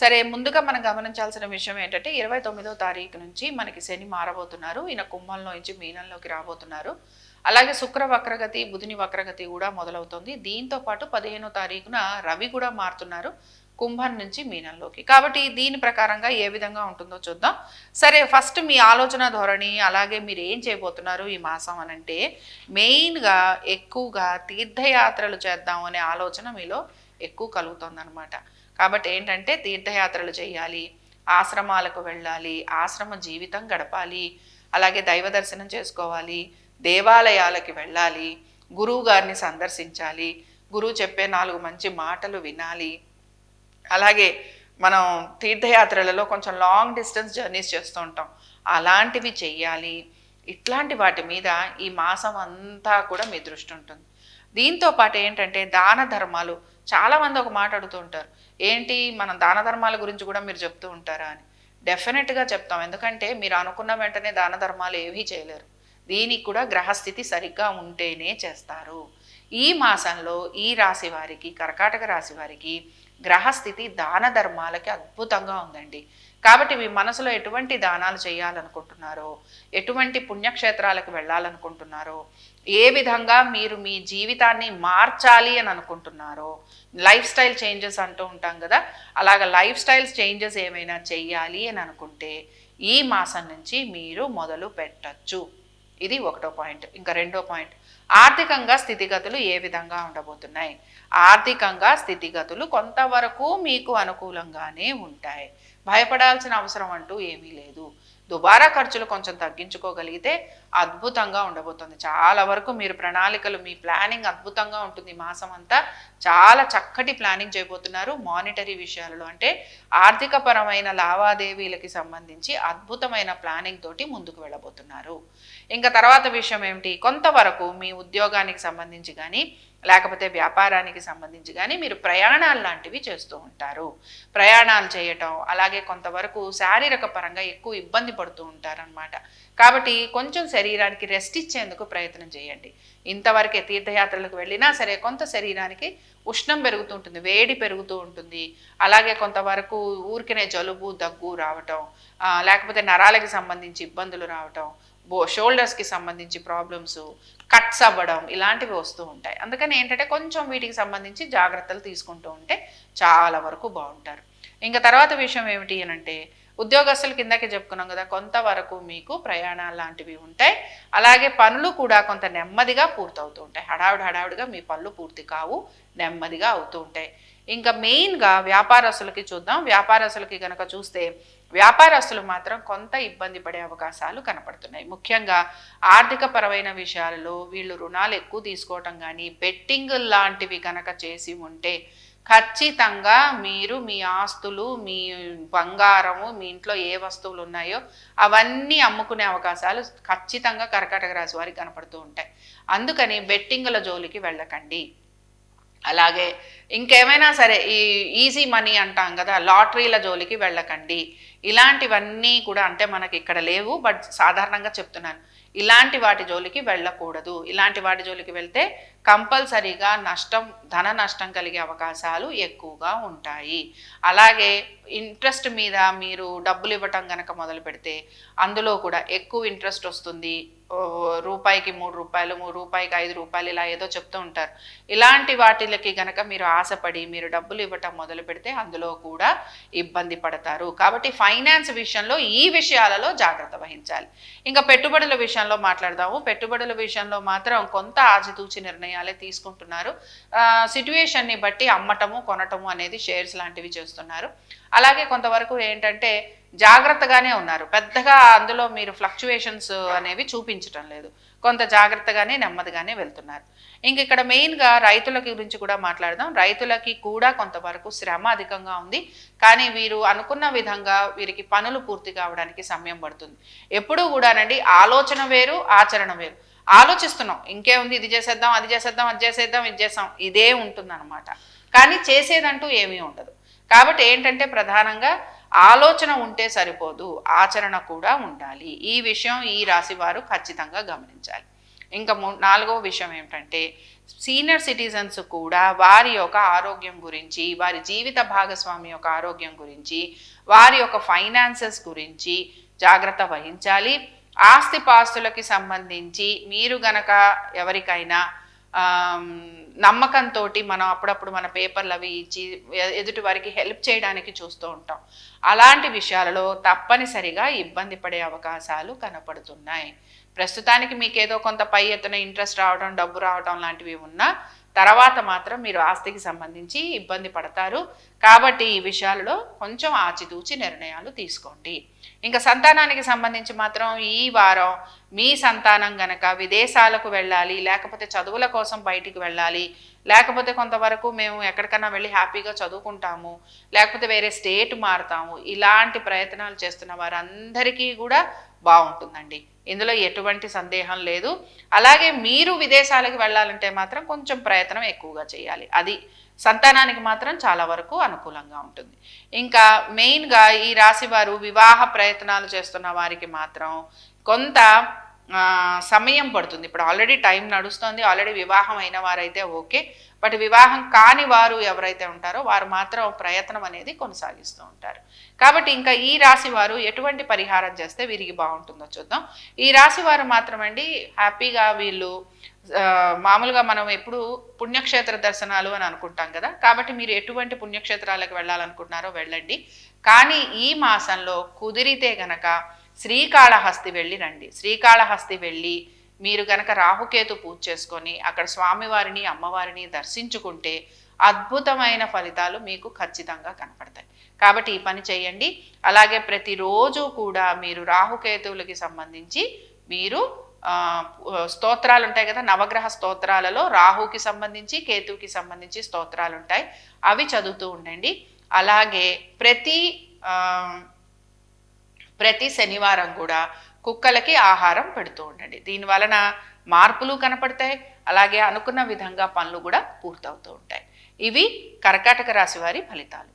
సరే ముందుగా మనం గమనించాల్సిన విషయం ఏంటంటే ఇరవై తొమ్మిదో తారీఖు నుంచి మనకి శని మారబోతున్నారు. ఈయన కుంభంలో నుంచి మీనంలోకి రాబోతున్నారు. అలాగే శుక్ర వక్రగతి బుధుని వక్రగతి కూడా మొదలవుతుంది. దీంతో పాటు పదిహేనో తారీఖున రవి కూడా మారుతున్నారు కుంభం నుంచి మీనంలోకి. కాబట్టి దీని ప్రకారంగా ఏ విధంగా ఉంటుందో చూద్దాం. సరే ఫస్ట్ మీ ఆలోచన ధోరణి అలాగే మీరు ఏం చేయబోతున్నారు ఈ మాసం అని అంటే మెయిన్గా ఎక్కువగా తీర్థయాత్రలు చేద్దాం అనే ఆలోచన మీలో ఎక్కువ కలుగుతుందన్నమాట. కాబట్టి ఏంటంటే తీర్థయాత్రలు చేయాలి ఆశ్రమాలకు వెళ్ళాలి ఆశ్రమ జీవితం గడపాలి అలాగే దైవ దర్శనం చేసుకోవాలి దేవాలయాలకి వెళ్ళాలి గురువు గారిని సందర్శించాలి గురువు చెప్పే నాలుగు మంచి మాటలు వినాలి. అలాగే మనం తీర్థయాత్రలలో కొంచెం లాంగ్ డిస్టెన్స్ జర్నీస్ చేస్తూ ఉంటాం. అలాంటివి చెయ్యాలి. ఇట్లాంటి వాటి మీద ఈ మాసం అంతా కూడా మీ దృష్టి ఉంటుంది. దీంతో పాటు ఏంటంటే దాన ధర్మాలు చాలామంది ఒక మాట అడుగుతూ ఉంటారు. ఏంటి? మనం దాన ధర్మాల గురించి కూడా మీరు చెప్తూ ఉంటారా అని. డెఫినెట్గా చెప్తాం. ఎందుకంటే మీరు అనుకున్న వెంటనే దాన ధర్మాలు ఏవీ చేయలేరు. దీనికి కూడా గ్రహస్థితి సరిగ్గా ఉంటేనే చేస్తారు. ఈ మాసంలో ఈ రాశి వారికి కర్కాటక రాశి వారికి గ్రహస్థితి దాన ధర్మాలకి అద్భుతంగా ఉందండి. కాబట్టి మీ మనసులో ఎటువంటి దానాలు చేయాలనుకుంటున్నారో ఎటువంటి పుణ్యక్షేత్రాలకు వెళ్ళాలనుకుంటున్నారో ఏ విధంగా మీరు మీ జీవితాన్ని మార్చాలి అని అనుకుంటున్నారో లైఫ్ స్టైల్ చేంజెస్ అంటూ ఉంటాం కదా అలాగ లైఫ్ స్టైల్స్ చేంజెస్ ఏమైనా చెయ్యాలి అని అనుకుంటే ఈ మాసం నుంచి మీరు మొదలు పెట్టచ్చు. ఇది ఒకటో పాయింట్. ఇంకా రెండో పాయింట్. ఆర్థికంగా స్థితిగతులు ఏ విధంగా ఉండబోతున్నాయి? ఆర్థికంగా స్థితిగతులు కొంతవరకు మీకు అనుకూలంగానే ఉంటాయి. భయపడాల్సిన అవసరం అంటూ ఏమీ లేదు. దుబారా ఖర్చులు కొంచెం తగ్గించుకోగలిగితే అద్భుతంగా ఉండబోతుంది. చాలా వరకు మీరు ప్రణాళికలు మీ ప్లానింగ్ అద్భుతంగా ఉంటుంది. మాసం అంతా చాలా చక్కటి ప్లానింగ్ చేయబోతున్నారు మానిటరీ విషయాలలో. అంటే ఆర్థిక పరమైన లావాదేవీలకి సంబంధించి అద్భుతమైన ప్లానింగ్ తోటి ముందుకు వెళ్ళబోతున్నారు. ఇంకా తర్వాత విషయం ఏమిటి? కొంతవరకు మీ ఉద్యోగానికి సంబంధించి కానీ లేకపోతే వ్యాపారానికి సంబంధించి కానీ మీరు ప్రయాణాలు లాంటివి చేస్తూ ఉంటారు. ప్రయాణాలు చేయటం అలాగే కొంతవరకు శారీరక పరంగా ఎక్కువ ఇబ్బంది పడుతూ ఉంటారనమాట కాబట్టి కొంచెం శరీరానికి రెస్ట్ ఇచ్చేందుకు ప్రయత్నం చేయండి. ఇంతవరకే తీర్థయాత్రలకు వెళ్ళినా సరే కొంత శరీరానికి ఉష్ణం పెరుగుతూ ఉంటుంది వేడి పెరుగుతూ ఉంటుంది. అలాగే కొంతవరకు ఊరికనే జలుబు దగ్గు రావటం లేకపోతే నరాలకి సంబంధించి ఇబ్బందులు రావటం బో షోల్డర్స్కి సంబంధించి ప్రాబ్లమ్స్ కట్స్ అవ్వడం ఇలాంటివి వస్తూ ఉంటాయి. అందుకని ఏంటంటే కొంచెం వీటికి సంబంధించి జాగ్రత్తలు తీసుకుంటూ ఉంటే చాలా వరకు బాగుంటారు. ఇంకా తర్వాత విషయం ఏమిటి అని అంటే ఉద్యోగస్తులు కిందకి చెప్పుకున్నాం కదా కొంతవరకు మీకు ప్రయాణాలు లాంటివి ఉంటాయి. అలాగే పనులు కూడా కొంత నెమ్మదిగా పూర్తవుతూ ఉంటాయి. హడావిడి హడావిడిగా మీ పనులు పూర్తి కావు నెమ్మదిగా అవుతూ ఉంటాయి. ఇంకా మెయిన్గా వ్యాపారస్తులకి చూద్దాం. వ్యాపారస్తులకి కనుక చూస్తే వ్యాపారస్తులు మాత్రం కొంత ఇబ్బంది పడే అవకాశాలు కనపడుతున్నాయి. ముఖ్యంగా ఆర్థిక పరమైన విషయాలలో వీళ్ళు రుణాలు ఎక్కువ తీసుకోవటం కానీ బెట్టింగ్ లాంటివి కనుక చేసి ఉంటే ఖచ్చితంగా మీరు మీ ఆస్తులు మీ బంగారము మీ ఇంట్లో ఏ వస్తువులు ఉన్నాయో అవన్నీ అమ్ముకునే అవకాశాలు ఖచ్చితంగా కర్కాటక రాశి వారికి కనపడుతూ ఉంటాయి. అందుకని బెట్టింగుల జోలికి వెళ్ళకండి. అలాగే ఇంకేమైనా సరే ఈ ఈజీ మనీ అంటాం కదా లాటరీల జోలికి వెళ్ళకండి. ఇలాంటివన్నీ కూడా అంటే మనకి ఇక్కడ లేవు బట్ సాధారణంగా చెప్తున్నాను. ఇలాంటి వాటి జోలికి వెళ్ళకూడదు. ఇలాంటి వాటి జోలికి వెళ్తే కంపల్సరీగా నష్టం ధన నష్టం కలిగే అవకాశాలు ఎక్కువగా ఉంటాయి. అలాగే ఇంట్రెస్ట్ మీద మీరు డబ్బులు ఇవ్వటం కనుక మొదలు పెడితే అందులో కూడా ఎక్కువ ఇంట్రెస్ట్ వస్తుంది. రూపాయికి మూడు రూపాయలు మూడు రూపాయికి ఐదు రూపాయలు ఇలా ఏదో చెప్తూ ఉంటారు. ఇలాంటి వాటిలకి గనక మీరు ఆశపడి మీరు డబ్బులు ఇవ్వటం మొదలు పెడితే అందులో కూడా ఇబ్బంది పడతారు. కాబట్టి ఫైనాన్స్ విషయంలో ఈ విషయాలలో జాగ్రత్త వహించాలి. ఇంకా పెట్టుబడుల విషయంలో మాట్లాడదాము. పెట్టుబడుల విషయంలో మాత్రం కొంత ఆచితూచి నిర్ణయాలే తీసుకుంటున్నారు. సిట్యుయేషన్ని బట్టి అమ్మటము కొనటము అనేది షేర్స్ లాంటివి చేస్తున్నారు. అలాగే కొంతవరకు ఏంటంటే జాగ్రత్తగానే ఉన్నారు. పెద్దగా అందులో మీరు ఫ్లక్చువేషన్స్ అనేవి చూపించటం లేదు. కొంత జాగ్రత్తగానే నెమ్మదిగానే వెళ్తున్నారు. ఇంక ఇక్కడ మెయిన్గా రైతుల గురించి కూడా మాట్లాడదాం. రైతులకి కూడా కొంతవరకు శ్రమ అధికంగా ఉంది. కానీ వీరు అనుకున్న విధంగా వీరికి పనులు పూర్తి కావడానికి సమయం పడుతుంది. ఎప్పుడూ కూడానండి ఆలోచన వేరు ఆచరణ వేరు. ఆలోచిస్తున్నాం. ఇంకేముంది ఇది చేసేద్దాం అది చేసేద్దాం అది చేసేద్దాం ఇది చేస్తాం ఇదే ఉంటుందన్నమాట. కానీ చేసేదంటూ ఏమీ ఉండదు. కాబట్టి ఏంటంటే ప్రధానంగా ఆలోచన ఉంటే సరిపోదు ఆచరణ కూడా ఉండాలి. ఈ విషయం ఈ రాశి వారు ఖచ్చితంగా గమనించాలి. ఇంకా మూ నాలుగో విషయం ఏమిటంటే సీనియర్ సిటిజన్స్ కూడా వారి యొక్క ఆరోగ్యం గురించి వారి జీవిత భాగస్వామి యొక్క ఆరోగ్యం గురించి వారి యొక్క ఫైనాన్సెస్ గురించి జాగ్రత్త వహించాలి. ఆస్తిపాస్తులకి సంబంధించి మీరు గనక ఎవరికైనా నమ్మకంతో మనం అప్పుడప్పుడు మన పేపర్లు అవి ఇచ్చి ఎ- ఎదుటి వారికి హెల్ప్ చేయడానికి చూస్తూ ఉంటాం. అలాంటి విషయాలలో తప్పనిసరిగా ఇబ్బంది పడే అవకాశాలు కనపడుతున్నాయి. ప్రస్తుతానికి మీకు ఏదో కొంత పై ఎత్తున ఇంట్రెస్ట్ రావడం డబ్బు రావడం లాంటివి ఉన్నా తర్వాత మాత్రం మీరు ఆస్తికి సంబంధించి ఇబ్బంది పడతారు. కాబట్టి ఈ విషయాలలో కొంచెం ఆచితూచి నిర్ణయాలు తీసుకోండి. ఇంకా సంతానానికి సంబంధించి మాత్రం ఈ వారం మీ సంతానం గనక విదేశాలకు వెళ్ళాలి లేకపోతే చదువుల కోసం బయటికి వెళ్ళాలి లేకపోతే కొంతవరకు మేము ఎక్కడికన్నా వెళ్ళి హ్యాపీగా చదువుకుంటాము లేకపోతే వేరే స్టేట్ మారుతాము ఇలాంటి ప్రయత్నాలు చేస్తున్న వారందరికీ కూడా బాగుంటుందండి. ఇందులో ఎటువంటి సందేహం లేదు. అలాగే మీరు విదేశాలకు వెళ్ళాలంటే మాత్రం కొంచెం ప్రయత్నం ఎక్కువగా చేయాలి. అది సంతానానికి మాత్రం చాలా వరకు అనుకూలంగా ఉంటుంది. ఇంకా మెయిన్గా ఈ రాశి వారు వివాహ ప్రయత్నాలు చేస్తున్న వారికి మాత్రం కొంత సమయం పడుతుంది. ఇప్పుడు ఆల్రెడీ టైం నడుస్తుంది. ఆల్రెడీ వివాహం అయిన వారైతే ఓకే. బట్ వివాహం కాని వారు ఎవరైతే ఉంటారో వారు మాత్రం ప్రయత్నం అనేది కొనసాగిస్తూ ఉంటారు. కాబట్టి ఇంకా ఈ రాశి వారు ఎటువంటి పరిహారం చేస్తే వీరికి బాగుంటుందో చూద్దాం. ఈ రాశి వారు మాత్రం అండి హ్యాపీగా వీళ్ళు మామూలుగా మనం ఎప్పుడు పుణ్యక్షేత్ర దర్శనాలు అని అనుకుంటాం కదా. కాబట్టి మీరు ఎటువంటి పుణ్యక్షేత్రాలకు వెళ్ళాలనుకుంటున్నారో వెళ్ళండి. కానీ ఈ మాసంలో కుదిరితే గనక శ్రీకాళహస్తి వెళ్ళి రండి. శ్రీకాళహస్తి వెళ్ళి మీరు గనక రాహుకేతు పూజ చేసుకొని అక్కడ స్వామివారిని అమ్మవారిని దర్శించుకుంటే అద్భుతమైన ఫలితాలు మీకు ఖచ్చితంగా కనపడతాయి. కాబట్టి ఈ పని చేయండి. అలాగే ప్రతిరోజు కూడా మీరు రాహుకేతువులకి సంబంధించి మీరు స్తోత్రాలు ఉంటాయి కదా నవగ్రహ స్తోత్రాలలో రాహుకి సంబంధించి కేతువుకి సంబంధించి స్తోత్రాలు ఉంటాయి అవి చదువుతూ ఉండండి. అలాగే ప్రతి ప్రతి శనివారం కూడా కుక్కలకి ఆహారం పెడుతూ ఉండండి. దీని వలన మార్పులు కనపడతాయి. అలాగే అనుకున్న విధంగా పనులు కూడా పూర్తవుతూ ఉంటాయి. ఇవి కర్కాటక రాశి వారి ఫలితాలు.